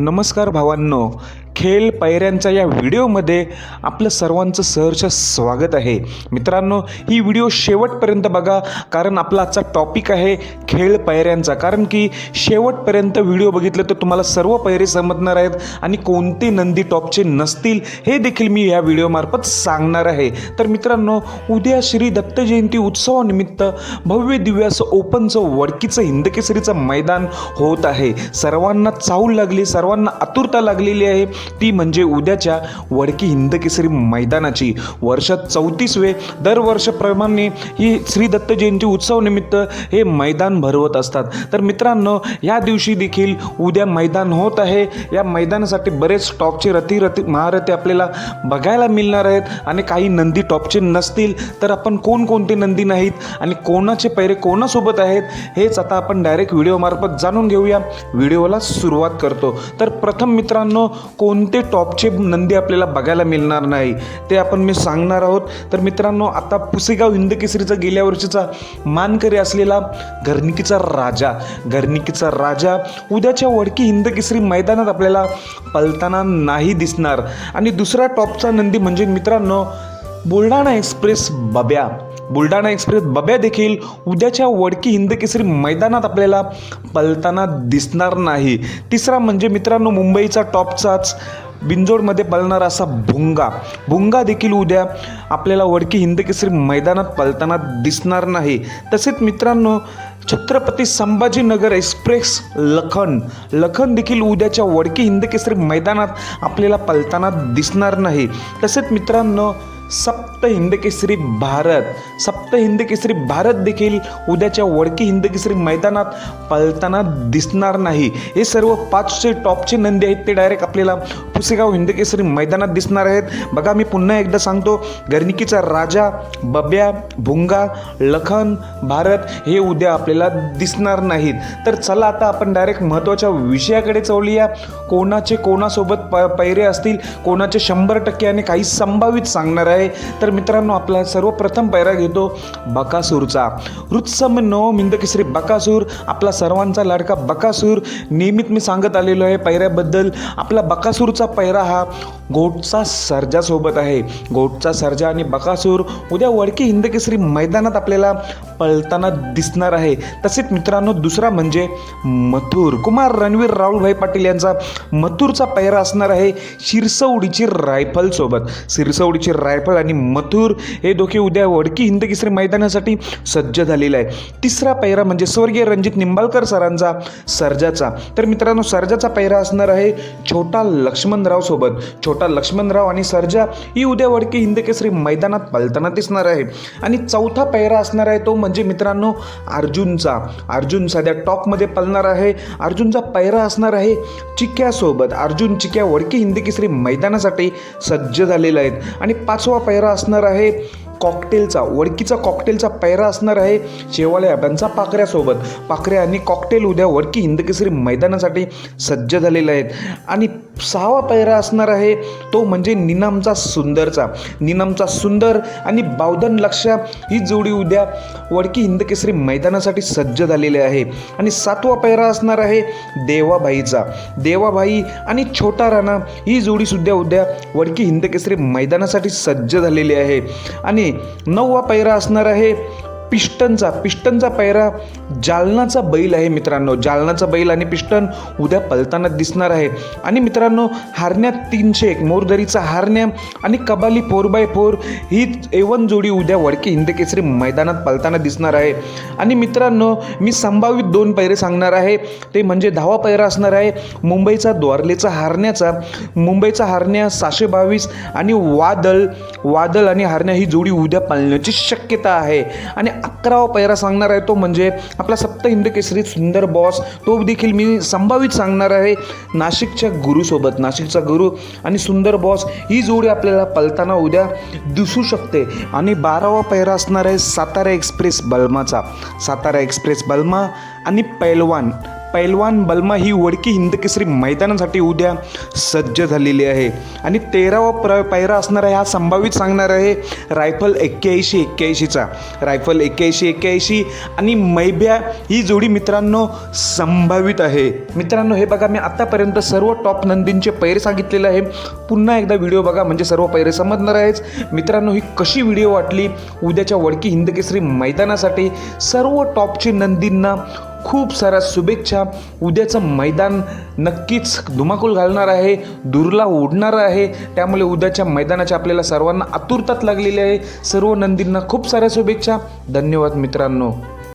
नमस्कार भावांनो. खेळ पायऱ्यांच्या या व्हिडिओमध्ये आपलं सर्वांचं सहर्ष स्वागत आहे. मित्रांनो ही व्हिडिओ शेवटपर्यंत बघा कारण आपला आजचा टॉपिक आहे खेळ पायऱ्यांचा कारण की शेवटपर्यंत व्हिडिओ बघितलं तर तुम्हाला सर्व पायरे समजणार आहेत आणि कोणते नंदी टॉपचे नसतील हे देखील मी या व्हिडिओमार्फत सांगणार आहे. तर मित्रांनो उद्या श्री दत्त जयंती उत्सवानिमित्त भव्य दिव्यास असं ओपनचं वडकीचं हिंदकेसरीचं मैदान होत आहे. सर्वांना चाहूल लागली सर्वांना आतुरता लागलेली आहे. ती म्हणजे उद्याच्या वडकी हिंदकेसरी मैदानाची. वर्षात चौतीसवे दरवर्षाप्रमाणे ही श्री दत्त जयंती उत्सवानिमित्त हे मैदान भरवत असतात. तर मित्रांनो या दिवशी देखील उद्या मैदान होत आहे. या मैदानासाठी बरेच टॉपचे रथी रथी महारथी आपल्याला बघायला मिळणार आहेत आणि काही नंदी टॉपचे नसतील तर आपण कोणकोणते नंदी नाहीत आणि कोणाचे पैरे कोणासोबत आहेत हेच आता आपण डायरेक्ट व्हिडिओमार्फत जाणून घेऊया. व्हिडिओला सुरुवात करतो. तर प्रथम मित्रांनो कोण कोणते टॉपचे नंदी आपल्याला बघायला मिळणार नाही ते आपण मी सांगणार आहोत. तर मित्रांनो आता पुसेगाव हिंदकेसरीचा गेल्या वर्षीचा मानकरी असलेला घरनिकीचा राजा घरनिकीचा राजा उद्याच्या वडकी हिंदकेसरी मैदानात आपल्याला पलताना नाही दिसणार. आणि दुसरा टॉपचा नंदी म्हणजे मित्रांनो बुलढाणा एक्सप्रेस बब्या. बुलढाणा एक्सप्रेस बब्या देखील उद्याच्या वडकी हिंदकेसरी मैदानात आपल्याला पलताना दिसणार नाही. तिसरा म्हणजे मित्रांनो मुंबईचा टॉपचाच बिंजोडमध्ये पळणारा असा भुंगा. भुंगा देखील उद्या आपल्याला वडकी हिंदकेसरी मैदानात पळताना दिसणार नाही. तसेच मित्रांनो छत्रपती संभाजीनगर एक्सप्रेस लखन. लखन देखील उद्याच्या वडकी हिंदकेसरी मैदानात आपल्याला पळताना दिसणार नाही. तसेच मित्रांनो सप्त हिंदकेसरी भारत सप्त हिंदकेसरी भारत देखील उद्याच्या वडकी हिंदकेसरी मैदानात पळताना दिसणार नाही. हे सर्व पाचशे टॉपचे नंदी आहेत ते डायरेक्ट आपल्याला पुसेगाव हिंदकेसरी मैदानात दिसणार आहेत. बघा मी पुन्हा एकदा सांगतो गर्निकीचा राजा बब्या भुंगा लखन भारत हे उद्या आपल्याला दिसणार नाहीत. तर चला आता आपण डायरेक्ट महत्त्वाच्या विषयाकडे चवलूया कोणाचे कोणासोबत प पैरे असतील कोणाचे शंभर टक्के आणि काही संभावित सांगणार आहे. तर मित्रांनो आपला सर्वप्रथम पैरा घेतो बकासूरचा. रुत्सम नो मिंदकिसरी बकासूर. आपला सर्वांचा लाडका बकासूर. नियमित मी सांगत आलेलो आहे पैऱ्याबद्दल आपला बकासूरचा पैरा हा गोटचा सर्जासोबत आहे. गोटचा सर्जा आणि बकासूर उद्या वडकी हिंदकेसरी मैदानात आपल्याला पळताना दिसणार आहे. तसेच मित्रांनो दुसरा म्हणजे मथुर. कुमार रणवीर राहुलभाई पाटील यांचा मथुरचा पैरा असणार आहे शिरसवडीची रायफलसोबत शिरसवडीची रायफल आणि मथुर हे दोघे उद्या वडकी हिंदकेसरी मैदानासाठी सज्ज झालेला आहे. तिसरा पैरा म्हणजे स्वर्गीय रणजित निंबाळकर सरांचा सर्जाचा. तर मित्रांनो सर्जाचा पैरा असणार आहे छोटा लक्ष्मणराव सोबत. छोटा लक्ष्मणराव आणि सर्जा ही उद्या वडकी हिंदकेसरी मैदानात पलताना दिसणार आहे. आणि चौथा पैरा असणार आहे तो म्हणजे मित्रांनो अर्जुनचा. अर्जुन सध्या टॉपमध्ये पलणार आहे. अर्जुनचा पैरा असणार आहे चिक्यासोबत अर्जुन चिक्या वडकी हिंदकेसरी मैदानासाठी सज्ज झालेला आहेत. आणि पाचवा पैरा असणार आहे. कॉकटेलचा वडकीचा कॉकटेलचा पैरा असणार आहे शेवाळे अभ्यांचा पाकऱ्यासोबत पाकऱ्या आणि कॉकटेल उद्या वडकी हिंदकेसरी मैदानासाठी सज्ज झालेले आहेत. आणि सहावा पैरा असणार आहे तो म्हणजे निनामचा सुंदरचा. निनामचा सुंदर आणि बावधन लक्ष्या ही जोडी उद्या वडकी हिंदकेसरी मैदानासाठी सज्ज झालेली आहे. आणि सातवा पैरा असणार आहे देवाबाईचा. देवाबाई आणि छोटा राणा ही जोडीसुद्धा उद्या वडकी हिंदकेसरी मैदानासाठी सज्ज झालेली आहे. आणि नववा पैरा असणार आहे. पिस्टनचा पिस्टनचा पैरा जालनाचा बैल आहे मित्रांनो. जालनाचा बैल आणि पिस्टन उद्या पलताना दिसणार आहे. आणि मित्रांनो हारण्या तीनशे एक मोरदरीचा हारण्या आणि कबाली फोर बाय फोर ही एवन जोडी उद्या वडकी हिंदकेसरी मैदानात पलताना दिसणार आहे. आणि मित्रांनो मी संभावित दोन पैरे सांगणार आहे. ते म्हणजे धावा पैरा असणार आहे मुंबईचा द्वारलेचा हारण्याचा. मुंबईचा हारण्या सहाशे बावीस आणि वादळ वादळ आणि हारण्या ही जोडी उद्या पालण्याची शक्यता आहे. आणि अकरावा पैरा सांगणार आहे तो म्हणजे आपला सप्त हिंद केसरी सुंदर बॉस. तो देखील मी संभावित सांगणार आहे. नाशिकच्या गुरुसोबत नाशिकचा गुरु आणि सुंदर बॉस ही जोडी आपल्याला पलताना उद्या दिसू शकते. आणि बारावा पैरा असणार आहे सातारा एक्सप्रेस बल्माचा. सातारा एक्सप्रेस बल्मा आणि पैलवान. पैलवान बलमा ही वडकी हिंदकेसरी मैदानासाठी उद्या सज्ज झालेली आहे. आणि तेरावा प्र पायरा असणार आहे हा संभावित सांगणार आहे रायफल एक्क्याऐंशी एक्क्याऐंशीचा. रायफल एक्क्याऐंशी एक्क्याऐंशी आणि मैब्या ही जोडी मित्रांनो संभावित आहे. मित्रांनो हे बघा मी आत्तापर्यंत सर्व टॉप नंदींचे पैरे सांगितलेले आहे. पुन्हा एकदा व्हिडिओ बघा म्हणजे सर्व पैरे समजणार आहेच. मित्रांनो ही कशी व्हिडिओ वाटली? उद्याच्या वडकी हिंदकेसरी मैदानासाठी सर्व टॉपची नंदींना खूप साऱ्या शुभेच्छा. उद्याचं मैदान नक्कीच धुमाकूल घालणार आहे दूरला ओढणार आहे. त्यामुळे उद्याच्या मैदानाची आपल्याला सर्वांना आतुरतात लागलेली आहे. सर्व नंदींना खूप साऱ्या शुभेच्छा. धन्यवाद मित्रांनो.